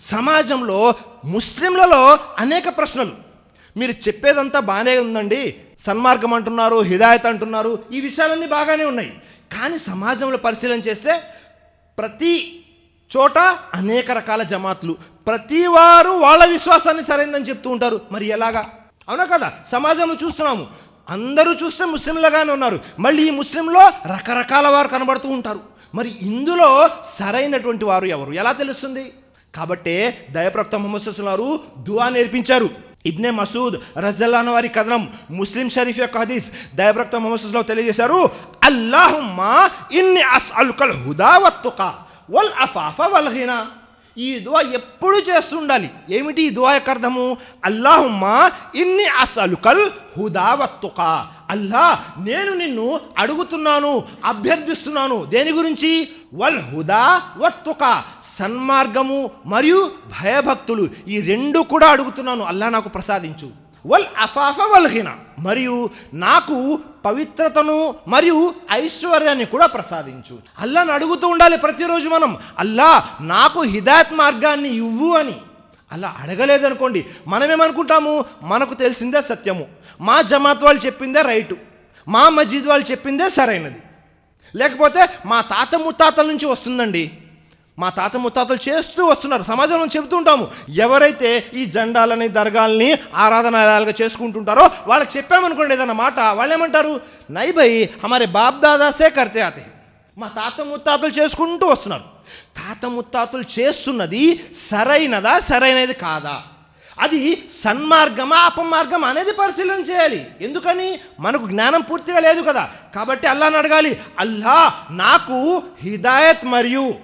సమాజంలో ముస్లింలలో అనేక ప్రశ్నలు. మీరు చెప్పేదంతా బాగానే ఉందండి. సన్మార్గం అంటున్నారు హిదాయత్ అంటున్నారు ఈ విషయాలన్నీ బాగానే ఉన్నాయి. కానీ సమాజంలో పరిశీలన చేస్తే ప్రతి చోట అనేక రకాల జమాత్లు. ప్రతి వారు వాళ్ళ విశ్వాసాన్ని సరైందని చెప్తూ ఉంటారు. మరి ఎలాగా? అవునా కదా? సమాజంలో చూస్తున్నాము. అందరూ చూస్తే ముస్లింలుగానే ఉన్నారు. మళ్ళీ ఈ ముస్లింలో రకరకాల వారు కనబడుతూ ఉంటారు. మరి ఇందులో సరైనటువంటి వారు ఎవరు? ఎలా తెలుస్తుంది? కాబట్టే దయప్రక్త ముహమ్మద్ వారు దువా నేర్పించారు. ఇబ్నే మసూద్ రజల్లాన్ వారి కథనం ముస్లిం షరీఫ్ యొక్క హదీస్ దయప్రక్త ముహమ్మద్ తెలియజేశారు. అల్లాహుమ్మా ఇన్ని అస్ అల్కల్ హుదావత్తుక వల్ అఫాఫ వల్ ఘినా ఈ దువా ఎప్పుడు చేస్తుండాలి? ఏమిటి ఈ దువా యొక్క అర్థము? అల్లాహుమ్మా ఇన్ని అసలుకల్ అల్కల్ వత్తుకా అల్లా నేను నిన్ను అడుగుతున్నాను అభ్యర్థిస్తున్నాను. దేని గురించి? వల్ హుదా వత్తుక సన్మార్గము మరియు భయభక్తులు ఈ రెండు కూడా అడుగుతున్నాను. అల్లా నాకు ప్రసాదించు. వల్ అఫాఫ వల్హిన మరియు నాకు పవిత్రతను మరియు ఐశ్వర్యాన్ని కూడా ప్రసాదించు. అల్లాని అడుగుతూ ఉండాలి ప్రతిరోజు మనం. అల్లా నాకు హిదాయత్ మార్గాన్ని ఇవ్వు అని. అలా అడగలేదనుకోండి. మనమేమనుకుంటాము? మనకు తెలిసిందే సత్యము. మా జమాత్ వాళ్ళు చెప్పిందే రైటు. మా మజీద్ వాళ్ళు చెప్పిందే సరైనది. లేకపోతే మా తాత ముత్తాతల నుంచి వస్తుందండి. మా తాత ముత్తాతలు చేస్తూ వస్తున్నారు. సమాజంలో చెబుతూ ఉంటాము ఎవరైతే ఈ జెండాలని దర్గాల్ని ఆరాధనాలయాలుగా చేసుకుంటుంటారో వాళ్ళకి చెప్పామనుకోండి ఏదన్న మాట వాళ్ళు ఏమంటారు? నై భయ్ హమారే బాప్ దాదాసే కర్తే ఆతే మా తాత ముత్తాతలు చేసుకుంటూ వస్తున్నారు. తాత ముత్తాతలు చేస్తున్నది సరైనదా సరైనది కాదా? అది సన్మార్గమా అపమార్గమా అనేది పరిశీలన చేయాలి. ఎందుకని? మనకు జ్ఞానం పూర్తిగా లేదు కదా. కాబట్టి అల్లాని అడగాలి అల్లా నాకు హిదాయత్ మరియు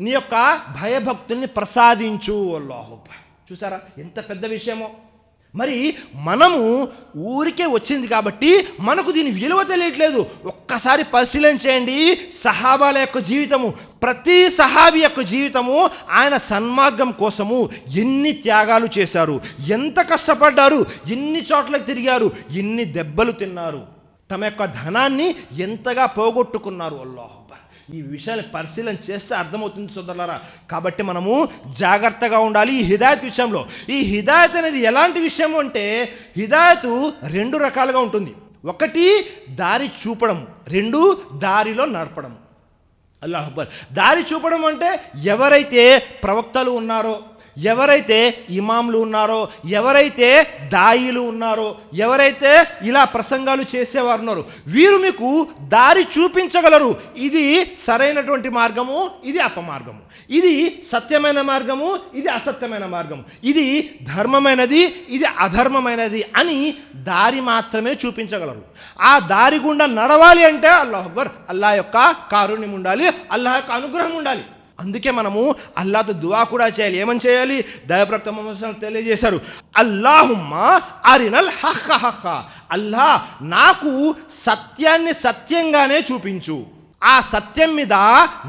నీ యొక్క భయభక్తుల్ని ప్రసాదించు అల్లాహు చూసారా? ఎంత పెద్ద విషయమో. మరి మనము ఊరికే వచ్చింది కాబట్టి మనకు దీని విలువ తెలియట్లేదు. ఒక్కసారి పరిశీలన చేయండి. సహాబాల యొక్క జీవితము ప్రతి సహాబి యొక్క జీవితము ఆయన సన్మార్గం కోసము ఎన్ని త్యాగాలు చేశారు ఎంత కష్టపడ్డారు ఎన్ని చోట్లకు తిరిగారు ఎన్ని దెబ్బలు తిన్నారు తమ యొక్క ధనాన్ని ఎంతగా పోగొట్టుకున్నారు అల్లాహ్ ఈ విషయాన్ని పరిశీలన చేస్తే అర్థమవుతుంది సోదరులారా. కాబట్టి మనము జాగ్రత్తగా ఉండాలి ఈ హిదాయత్ విషయంలో. ఈ హిదాయత్ అనేది ఎలాంటి విషయం అంటే హిదాయత్ రెండు రకాలుగా ఉంటుంది. ఒకటి దారి చూపడం రెండు దారిలో నడపడం అల్లాహ్ అక్బర్. దారి చూపడం అంటే ఎవరైతే ప్రవక్తలు ఉన్నారో ఎవరైతే ఇమాంలు ఉన్నారో ఎవరైతే దాయిలు ఉన్నారో ఎవరైతే ఇలా ప్రసంగాలు చేసేవారు ఉన్నారో వీరు మీకు దారి చూపించగలరు. ఇది సరైనటువంటి మార్గము ఇది అపమార్గము. ఇది సత్యమైన మార్గము ఇది అసత్యమైన మార్గము. ఇది ధర్మమైనది ఇది అధర్మమైనది అని దారి మాత్రమే చూపించగలరు. ఆ దారి గుండా నడవాలి అంటే అల్లాహ్ అక్బర్ అల్లా యొక్క కారుణ్యం ఉండాలి అల్లాహ్ యొక్క అనుగ్రహం ఉండాలి. అందుకే మనము అల్లాతో దువా కూడా చేయాలి. ఏమని చేయాలి? దయప్రక్త మొహమ్మద్ తెలియజేశారు. అల్లాహుమ్మా అరినల్ హహ హహ అల్లా నాకు సత్యాన్ని సత్యంగానే చూపించు. ఆ సత్యం మీద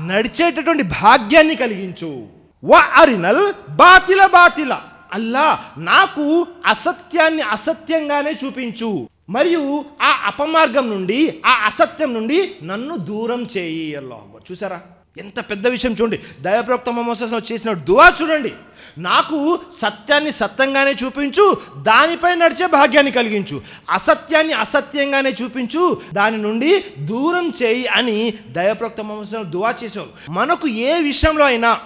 నడిచేటటువంటి భాగ్యాన్ని కలిగించు. వ అరినల్ బాతిల బాతిల. అల్లా నాకు అసత్యాన్ని అసత్యంగానే చూపించు. మరియు ఆ అపమార్గం నుండి ఆ అసత్యం నుండి నన్ను దూరం చేయి. అల్లాహ్ చూసారా ఎంత పెద్ద విషయం చూడండి. దయప్రోక్త మొహమ్మద్ చేసిన దువా చూడండి. నాకు సత్యాన్ని సత్యంగానే చూపించు దానిపై నడిచే భాగ్యాన్ని కలిగించు. అసత్యాన్ని అసత్యంగానే చూపించు దాని నుండి దూరం చేయి అని దయప్రోక్త మొహమ్మద్ దువా చేసేవారు మనకు ఏ విషయంలో అయినా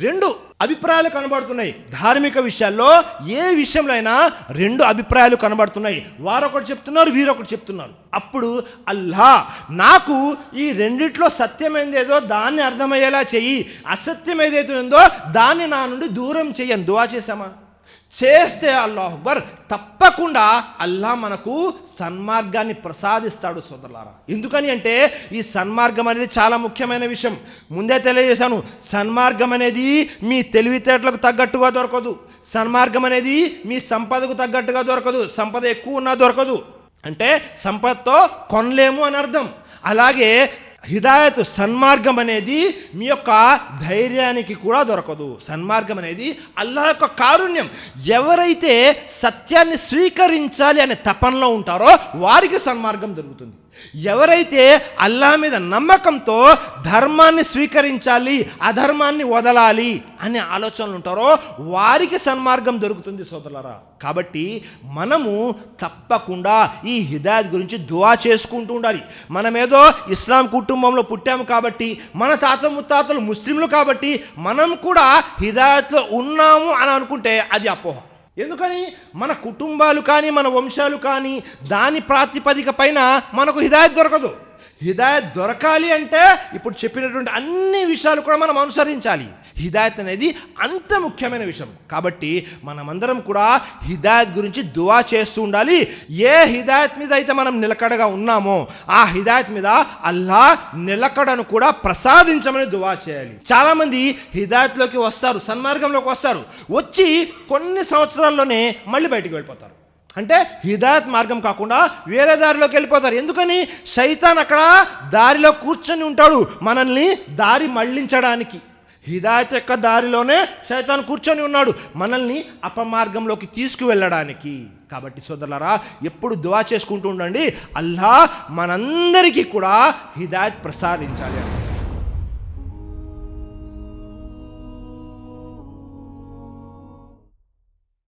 రెండు అభిప్రాయాలు కనబడుతున్నాయి. ధార్మిక విషయాల్లో ఏ విషయంలో అయినా రెండు అభిప్రాయాలు కనబడుతున్నాయి. వారొకటి చెప్తున్నారు వీరొకటి చెప్తున్నారు. అప్పుడు అల్లా నాకు ఈ రెండిట్లో సత్యమైంది ఏదో దాన్ని అర్థమయ్యేలా చెయ్యి. అసత్యం ఏదైతే ఉందో దాన్ని నా నుండి దూరం చెయ్యని దువా చేశామా? చేస్తే అల్లాహ్ అక్బర్ తప్పకుండా అల్లా మనకు సన్మార్గాన్ని ప్రసాదిస్తాడు సోదరులారా. ఎందుకని అంటే ఈ సన్మార్గం అనేది చాలా ముఖ్యమైన విషయం. ముందే తెలియజేశాను సన్మార్గం అనేది మీ తెలివితేటలకు తగ్గట్టుగా దొరకదు. సన్మార్గం అనేది మీ సంపదకు తగ్గట్టుగా దొరకదు. సంపద ఎక్కువ ఉన్నా దొరకదు. అంటే సంపదతో కొనలేము అని అర్థం. అలాగే హిదాయత్ సన్మార్గం అనేది మీ యొక్క ధైర్యానికి కూడా దొరకదు. సన్మార్గం అనేది అల్లా యొక్క కారుణ్యం. ఎవరైతే సత్యాన్ని స్వీకరించాలి అనే తపనలో ఉంటారో వారికి సన్మార్గం దొరుకుతుంది. ఎవరైతే అల్లా మీద నమ్మకంతో ధర్మాన్ని స్వీకరించాలి అధర్మాన్ని వదలాలి అనే ఆలోచనలు ఉంటారో వారికి సన్మార్గం దొరుకుతుంది సోదరులరా. కాబట్టి మనము తప్పకుండా ఈ హిదాయత్ గురించి దువా చేసుకుంటూ ఉండాలి. మనమేదో ఇస్లాం కుటుంబంలో పుట్టాము కాబట్టి మన తాత ముత్తాతలు ముస్లింలు కాబట్టి మనం కూడా హిదాయత్లో ఉన్నాము అని అనుకుంటే అది అపోహ. ఎందుకని? మన కుటుంబాలు కానీ మన వంశాలు కానీ దాని ప్రాతిపదిక పైన మనకు హిదాయత్ దొరకదు. హిదాయత్ దొరకాలి అంటే ఇప్పుడు చెప్పినటువంటి అన్ని విషయాలు కూడా మనం అనుసరించాలి. హిదాయత్ అనేది అంత ముఖ్యమైన విషయం. కాబట్టి మనమందరం కూడా హిదాయత్ గురించి దువా చేస్తూ ఉండాలి. ఏ హిదాయత్ మీద అయితే మనం నిలకడగా ఉన్నామో ఆ హిదాయత్ మీద అల్లా నిలకడను కూడా ప్రసాదించమని దువా చేయాలి. చాలామంది హిదాయత్లోకి వస్తారు సన్మార్గంలోకి వస్తారు. వచ్చి కొన్ని సంవత్సరాల్లోనే మళ్ళీ బయటికి వెళ్ళిపోతారు. అంటే హిదాయత్ మార్గం కాకుండా వేరే దారిలోకి వెళ్ళిపోతారు. ఎందుకని? సైతాన్ అక్కడ దారిలో కూర్చొని ఉంటాడు. మనల్ని దారి మళ్ళించడానికి. హిదాయత్ యొక్క దారిలోనే సైతాన్ కూర్చొని ఉన్నాడు. మనల్ని అపమార్గంలోకి తీసుకువెళ్ళడానికి. కాబట్టి సోదరులరా ఎప్పుడు దువా చేసుకుంటూ ఉండండి. అల్లా మనందరికీ కూడా హిదాయత్ ప్రసాదించాలి అని